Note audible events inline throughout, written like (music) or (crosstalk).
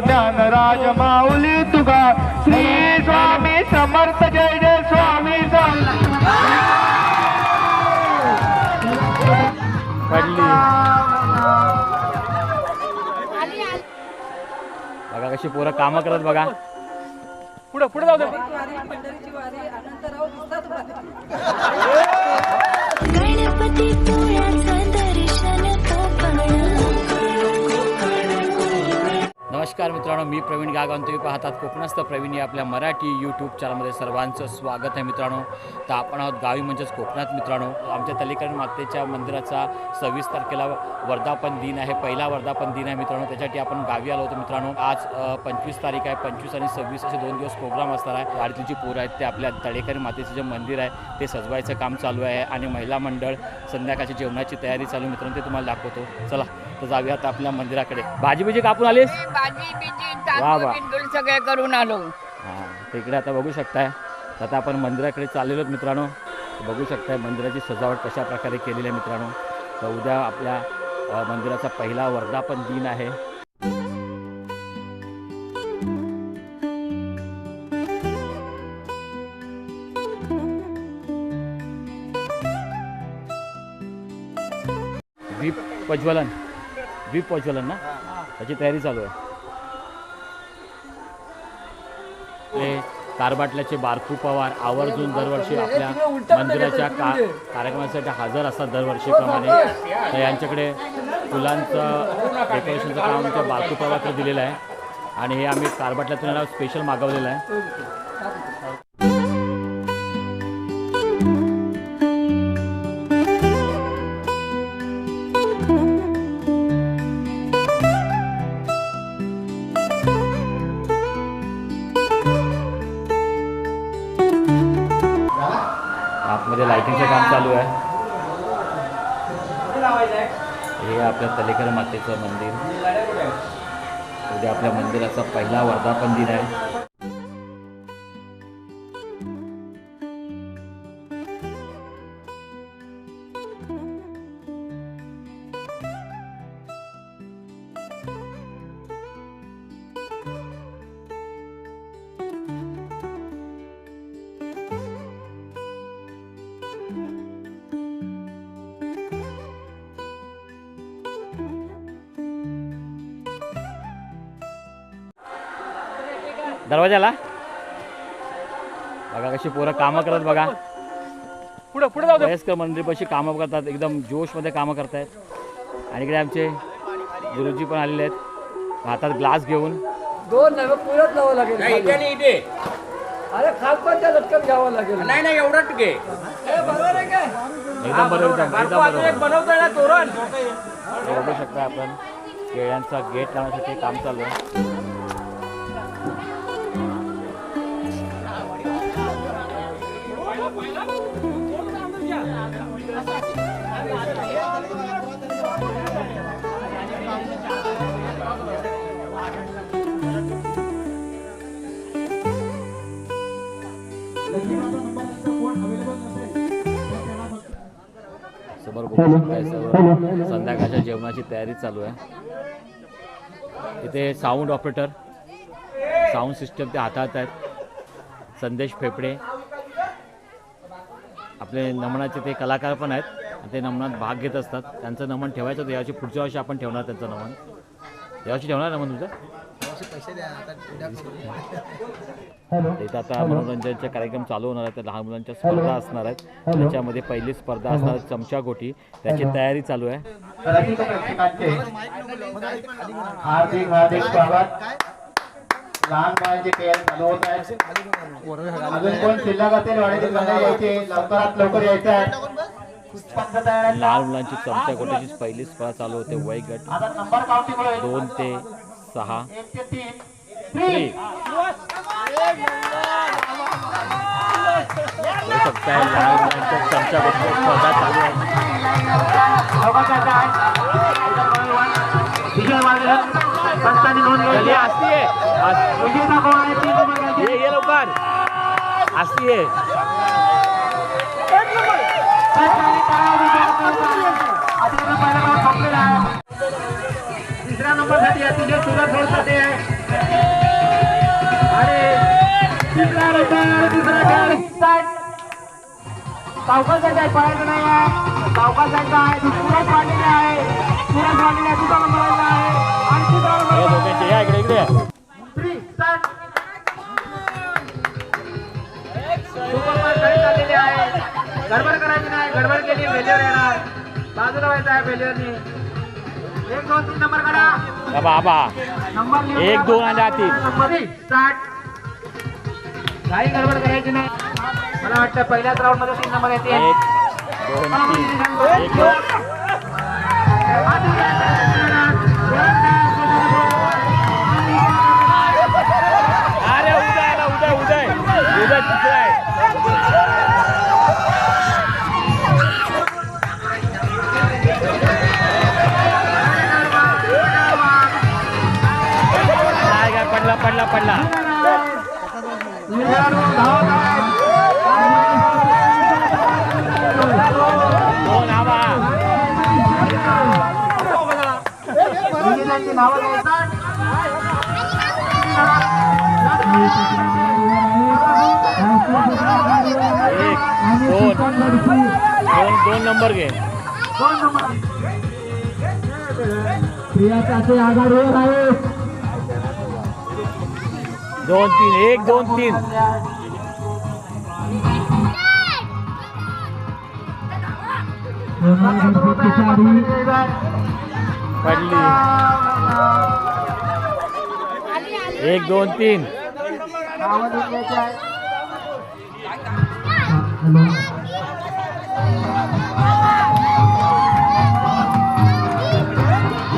ज्ञानराज माऊली तुका श्री स्वामी समर्थ जय जय स्वामी बघा कशी पोरं कामं करत बघा. पुढे पुढे जाऊ दे. पंढरीची वारी अनंतराव (laughs) नमस्कार मित्रांनो मी प्रवीण गागवान तुम्ही पाहतात कोकणस्थ प्रवीण या आपल्या मराठी यूट्यूब चॅनलमध्ये सर्वांचं स्वागत आहे मित्रांनो. तर आपण आहोत गावी म्हणजेच कोकणात मित्रांनो. आमच्या तलीकरण मातेच्या मंदिराचा सव्वीस तारखेला वर्धापन दिन आहे पहिला वर्धापन दिन आहे मित्रांनो. त्यासाठी आपण गावी आलो होतो मित्रांनो. आज पंचवीस तारीख आहे. पंचवीस आणि सव्वीस असे दोन दिवस प्रोग्राम असणार आहे. आरतीची जी पोरं आहेत ते आपल्या तळेकरी मातेचं जे मंदिर आहे ते सजवायचं काम चालू आहे. आणि महिला मंडळ संध्याकाळची जेवणाची तयारी चालू मित्रांनो ते तुम्हाला दाखवतो. चला तर जाऊया आता आपल्या मंदिराकडे. भाजी बिजी कापून आलीस? भाजी बिजी वा वा. बिंदूळ सगळे करून आलो. हां तर इकडे आता बघू शकताय. तर आता आपण मंदिराकडे चाललेलो आहोत मित्रांनो. बघू शकताय मंदिराची सजावट कशा प्रकारे केलेली आहे मित्रांनो. तर उद्या आपल्या अ, मंदिराचा पहिला वर्धापन दिन आहे. दीप प्रज्वलन. दीप प्रज्वलन ना? त्याची तयारी चालू आहे. कारबाटल्याचे बारकू पवार आवर्जून दरवर्षी आपल्या मंदिराच्या का कार्यक्रमासाठी हजर असतात दरवर्षीप्रमाणे. तर यांच्याकडे फुलांचं डेकोरेशनचं काम आमच्या बारकू पवारकडे दिलेलं आहे. आणि हे आम्ही कारबाटल्यातून स्पेशल मागवलेलं आहे. आपल्या तलेकर मातेचं मंदिर. उद्या आपल्या मंदिराचा पहिला वर्धापन दिन आहे. दरवाजाला? बघा कशी पोरं कामं करत बघा. पुढे पुढे जाऊ दे. वयस्कर मंडळीपाशी कामं करतात एकदम जोशमध्ये कामं करतायत. आणि इकडे आमचे गुरुजी पण आलेले आहेत. हातात ग्लास घेऊन. दोन नाही मग पुण्यात जावं लागेल अरे खालपानच्या लटकन घ्यावं लागेल. नाही नाही एवढंच घे हे बरोबर आहे काय? एकदम बरोबर एकदम एकदम बरोबर. बनवतोय ना तोरण. बघू शकता आपण केळ्यांचा गेट लावण्यासाठी काम चालू आहे. समोर बघू शकताय सर्व संध्याकाळच्या जेवणाची तयारी चालू आहे. इथे साऊंड ऑपरेटर साऊंड सिस्टम ते हाताळत आहेत संदेश फेफडे. आपले नमनाचे ते कलाकार पण आहेत ते नमनात भाग घेत असतात. त्यांचं नमन ठेवायचं होतं. यावर्षी पुढच्या वर्षी आपण ठेवणार त्यांचं नमन. यावर्षी ठेवणार नमन तुमचं? इथं आता मनोरंजनाचे कार्यक्रम चालू होणार आहेत. लहान मुलांच्या स्पर्धा असणार आहेत. त्याच्यामध्ये पहिली स्पर्धा असणार चमचा गोटी. त्याची तयारी चालू आहे. लहान चालू होत आहेत. अजून कोण शिल्लक असेल गाणे यायचे लवकरात लवकर यायचं आहे. लहान मुलांची चमचा गोटीची पहिली स्पर्धा चालू होते वय गट दोन ते सहा. लहान मुलांच्या चमचा स्पर्धा चालू आहे. विजय नोंद आहे आस- विजेता कोण आहे. तीन नंबर ये ये लवकर. आस्ती आहे. अतिशय पहिला क्रमांक संपलेला आहे तिसऱ्या अतिशय सुरत आणि तिसरा नंबर खेळ. पळायचं नाही आहे जायचं आहे सुरत वाढलेली आहे. गडबड करायची नाही. गडबड केली फेल्युअर येणार. बाजूला व्हायचं आहे फेल्युअरनी एक दोन तीन नंबर काढा. बाबा. आबा नंबर लिहून एक, घ्या. दोन आणि आतील. स्टार्ट काही गडबड करायची नाही. मला वाटतं पहिल्याच राऊंडमध्ये तीन नंबर येते. एक दोन तीन. एक दोन. अरे दोन नंबर आहे दोन तीन एक दोन तीन. पडली एक दोन तीन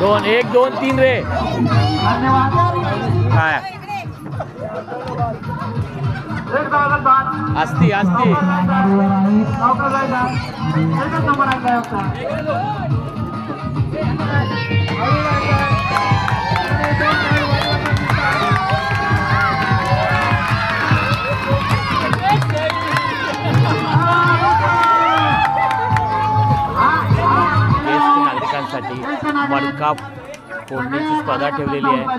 दोन एक दोन तीन रे. काय? असती असती ज्येष्ठ मडका फोडण्याची स्पर्धा ठेवलेली आहे.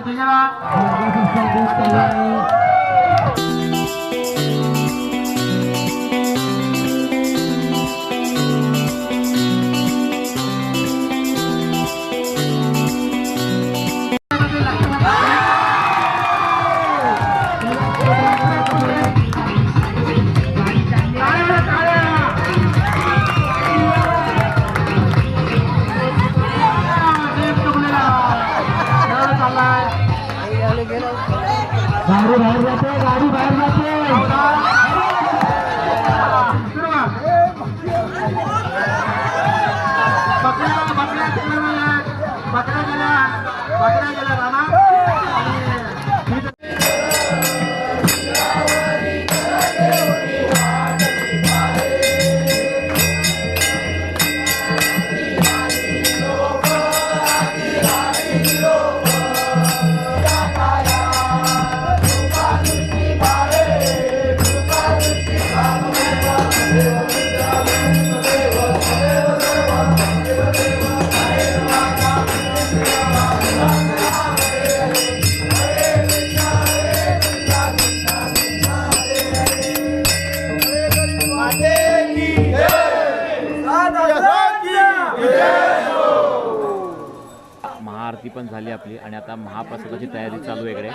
घातली आणि आता महाप्रसादाची तयारी चालू आहे इकडे.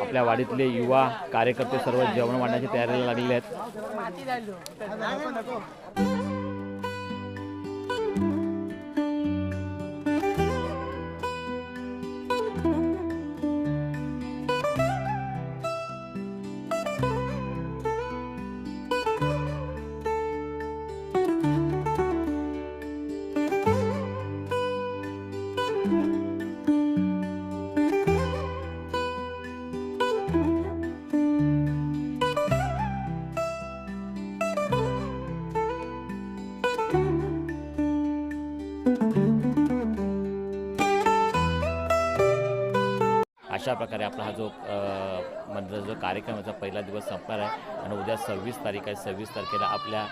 आपल्या वाडीतले युवा कार्यकर्ते सर्व जेवण वाढण्याची तयारीला लागलेले आहेत. अशा प्रकारे आपला हा जो म्हणजे मंदिराचा जो कार्यक्रमाचा पहिला दिवस संपणार आहे आणि उद्या सव्वीस तारीख आहे सव्वीस तारखेला आपल्या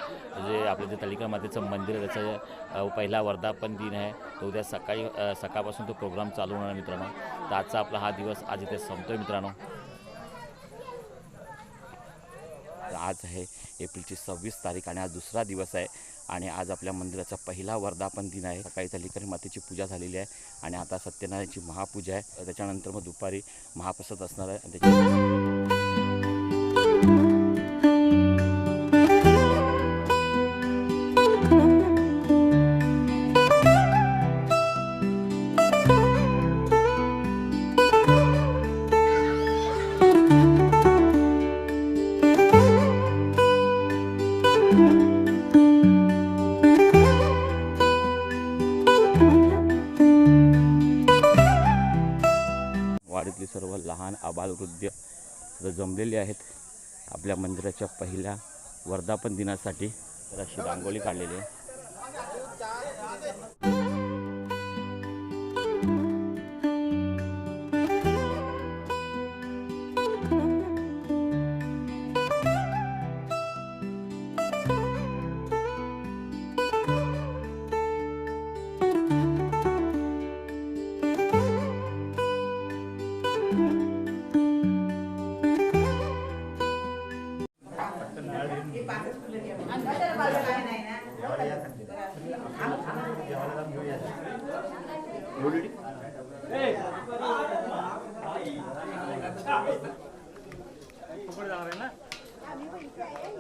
जे आपलं जे तलिका मातेचं मंदिर आहे त्याचं पहिला वर्धापन दिन आहे. तो उद्या सकाळी सकाळपासून तो प्रोग्राम चालू होणार मित्रांनो. तर आजचा आपला हा दिवस आज इथे संपतोय मित्रांनो. आज आहे एप्रिलची सव्वीस तारीख आणि आज दुसरा दिवस आहे. आणि आज आपल्या मंदिराचा पहिला वर्धापन दिन आहे. सकाळी तलिकरी मातेची पूजा झालेली आहे आणि आता सत्यनारायणची महापूजा आहे. त्याच्यानंतर मग दुपारी महाप्रसाद असणार आहे. आणि त्याच्या आपल्या मंदिराच्या पहिल्या वर्धापन दिनासाठी तर अशी रांगोळी काढलेली आहे.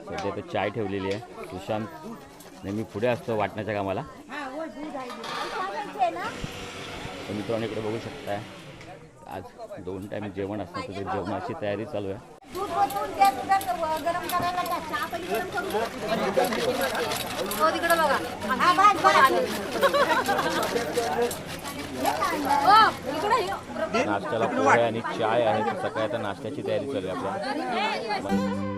सध्या इथे चाय ठेवलेली आहे. सुशांत नेहमी पुढे असतो वाटण्याच्या कामाला. तर मित्रांनो इकडे बघू शकताय आज दोन टाइम जेवण असणार तर ते जेवणाची तयारी चालू आहे. गरम (laughs) (laughs) नाश्त्याला पोहे आणि चाय आहे सकाळी आता नाश्त्याची तयारी चालू आहे आपल्या.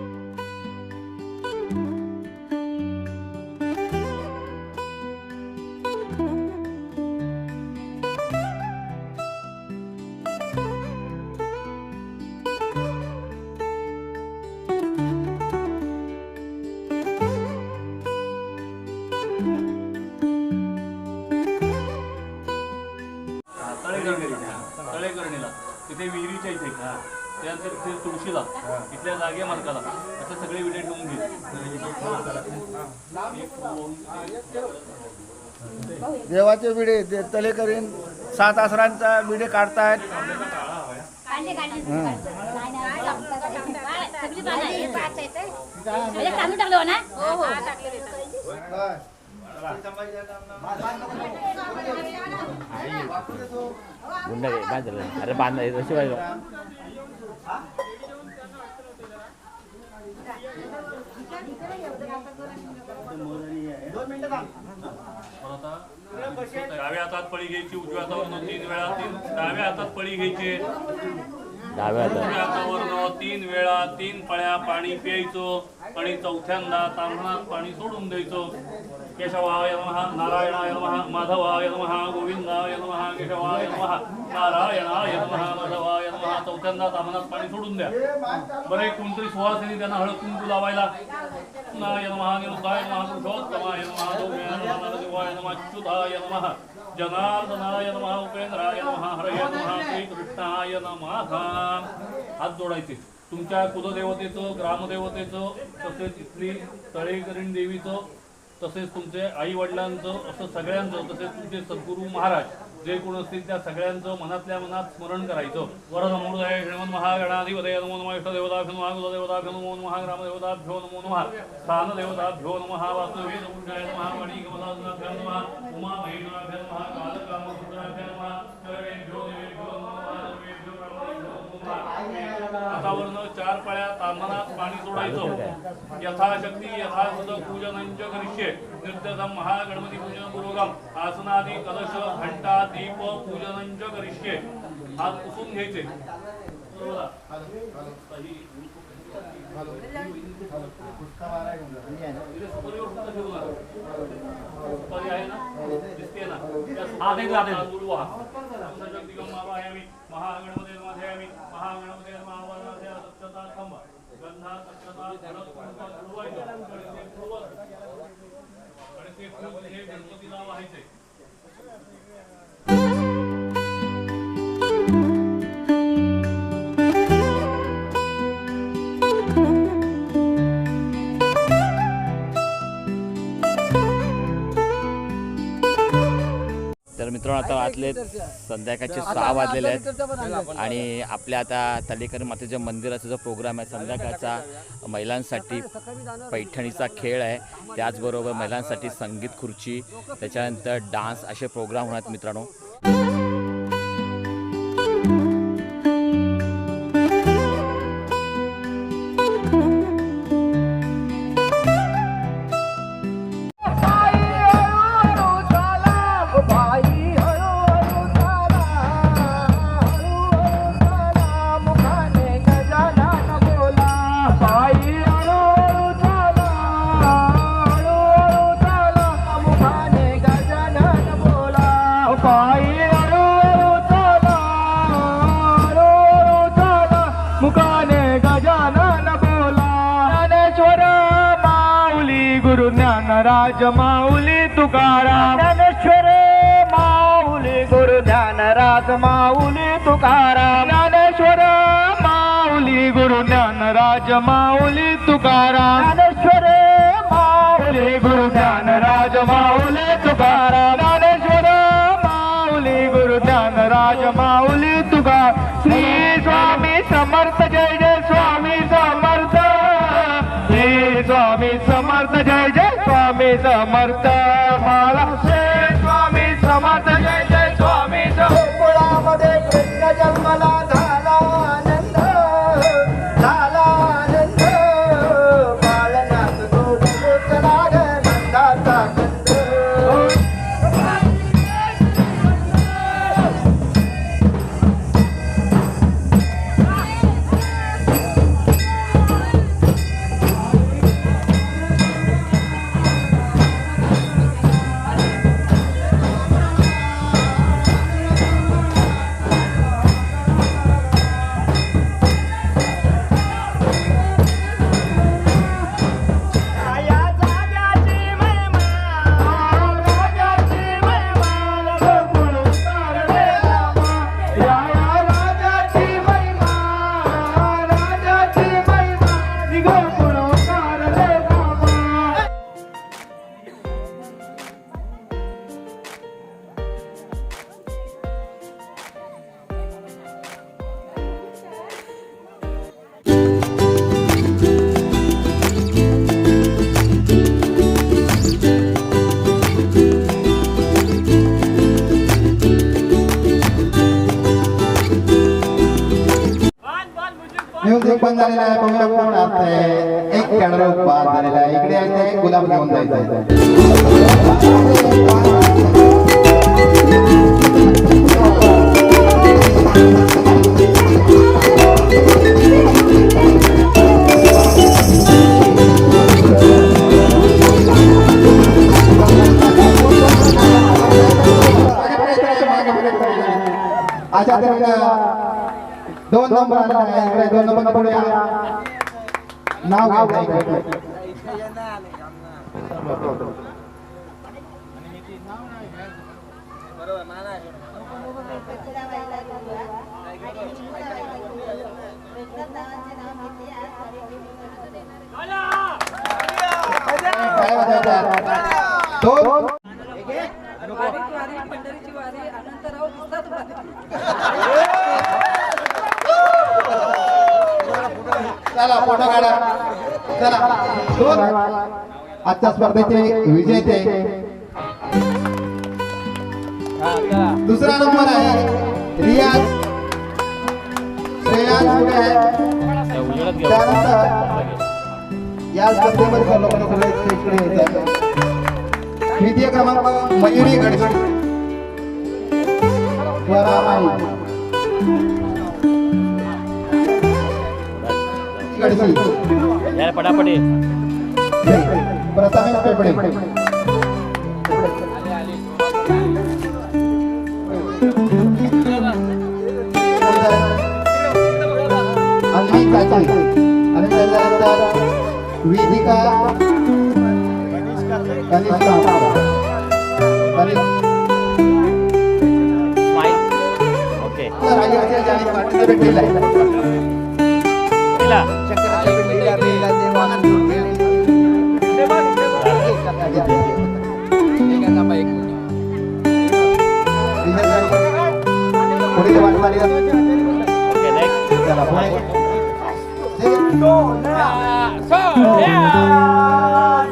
तुळशीला इथल्या जागे मार्गाला असं सगळे विडे ठेवून घे देवाचे विडे ते तलेकरीन सात आसरांचा विडे काढतायत. कांदे कांदे नाही नाही सगळी भाजी पाच येते तांदूळ टाकलो ना हो हो गुंडा रे, बांध रे. अरे बांध रशी बांध पण आता डाव्या हातात पळी घ्यायची उजव्या हातावरनं तीन वेळा तीन डाव्या हातात पळी घ्यायची. डाव्या हातात. उजव्या हातावरनं तीन वेळा तीन पळ्या पाणी प्यायचं. आणि चौथ्यांदा तांबणात पाणी सोडून द्यायचं. केशवाय नमः नारायणाय नमः माधवाय नमः गोविंदाय नमः केशवाय नमः नारायणाय नमः. चौथ्यांदा तांबणात पाणी सोडून द्या. बरं एक कोणतरी सुवासिनी त्यांना हळद कुंकू लावायला. जनार्दनाय नमः उपेंद्राय नमः हरये नमः श्रीकृष्णाय नमः. हात जोडायचे. तुमच्या कुलदेवतेचं ग्रामदेवतेचं तसेच इथली तळेकरीण देवीचं तसेच तुमचे आई वडिलांचं असं सगळ्यांचं तसेच तुमचे सद्गुरू महाराज जे कोण असतील त्या सगळ्यांचं मनातल्या मनात स्मरण करायचं. वर नमोदय श्रीमंत महागणाधिपतय नमो नमः इष्टदेवताभ्यो नमः कुलदेवताभ्यो नमो नमः ग्रामदेवताभ्यो नमो नमः स्थानदेवताभ्यो नमः वास्तुवेद पुरुषाय नमः मणिकमलाभ्यो नमः उमामहेश्वराभ्यो नमः कालकामसुत्राभ्यो नमः सर्वेभ्यो देवेभ्यो नमः सर्वेभ्यो ब्रह्मणेभ्यो हातावरनं चार पाळ्या तांबणात पाणी सोडायचं. यथाशक्ती यथासुद पूजनंच करिष्ये. नृत्यदम महागणपती पूजन पूर्वकम आसनादी कलश घंटा दीप पूजनंच करिष्ये. हात पुसून घ्यायचे. महागणपती महागणपते सत्यता गंधा सत्यता ते फुल आणि ते हे गणपतीला व्हायचंय मित्रांनो आता वाजले संध्याकाळचे सहा वाजलेले आहेत. आणि आपल्या आता तलेकर मातेच्या मंदिराचा जो प्रोग्राम आहे. संध्याकाळचा महिलांसाठी पैठणीचा खेळ आहे. त्याचबरोबर महिलांसाठी संगीत खुर्ची त्याच्यानंतर डान्स असे प्रोग्राम होणार मित्रांनो. गुरु ज्ञानराज माऊली तुकाराम. ज्ञानेश्वर माऊली गुरु ज्ञानराज माऊली तुकाराम. ज्ञानेश्वर माऊली गुरु ज्ञानराज माऊली तुकाराम. ज्ञानेश्वर माऊली गुरु ज्ञानराज माऊली तुकाराम. ज्ञानेश्वर माऊली गुरु ज्ञानराज माऊली तुका श्री स्वामी समर्थ जय जय स्वामी श्री स्वामी समर्थ जय जय स्वामी समर्थ. मला. स्वामी समर्थ जय जय स्वामी कृष्ण जन्मला म्युझिक बंद झालेला आहे बघूया कोण असतंय एक कॅमेरा बाद झालेला आहे इकडे यायचंय गुलाब घेऊन जायचंय अशा तऱ्हेने दोन नंबर आहे इकडे दोन नंबर पुढे नाव घ्यायचं इकडे. काय वाजायचं? दोन वारी वारी पंढरीची वारी अनंतराव दिसतात वारी चला फोटो काढा चला दोन आजच्या स्पर्धेचे विजेते दुसरा नंबर आहे रियाज श्रेयाज. त्यानंतर या स्पर्धेमध्ये येतात. द्वितीय क्रमांक मयुरी गडसे या पटापट. प्रथमेश पेपडे. आणि चाची आणि त्याच्यानंतर Vedika Kanishka Kanishka okay Okay, next.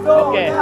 Okay.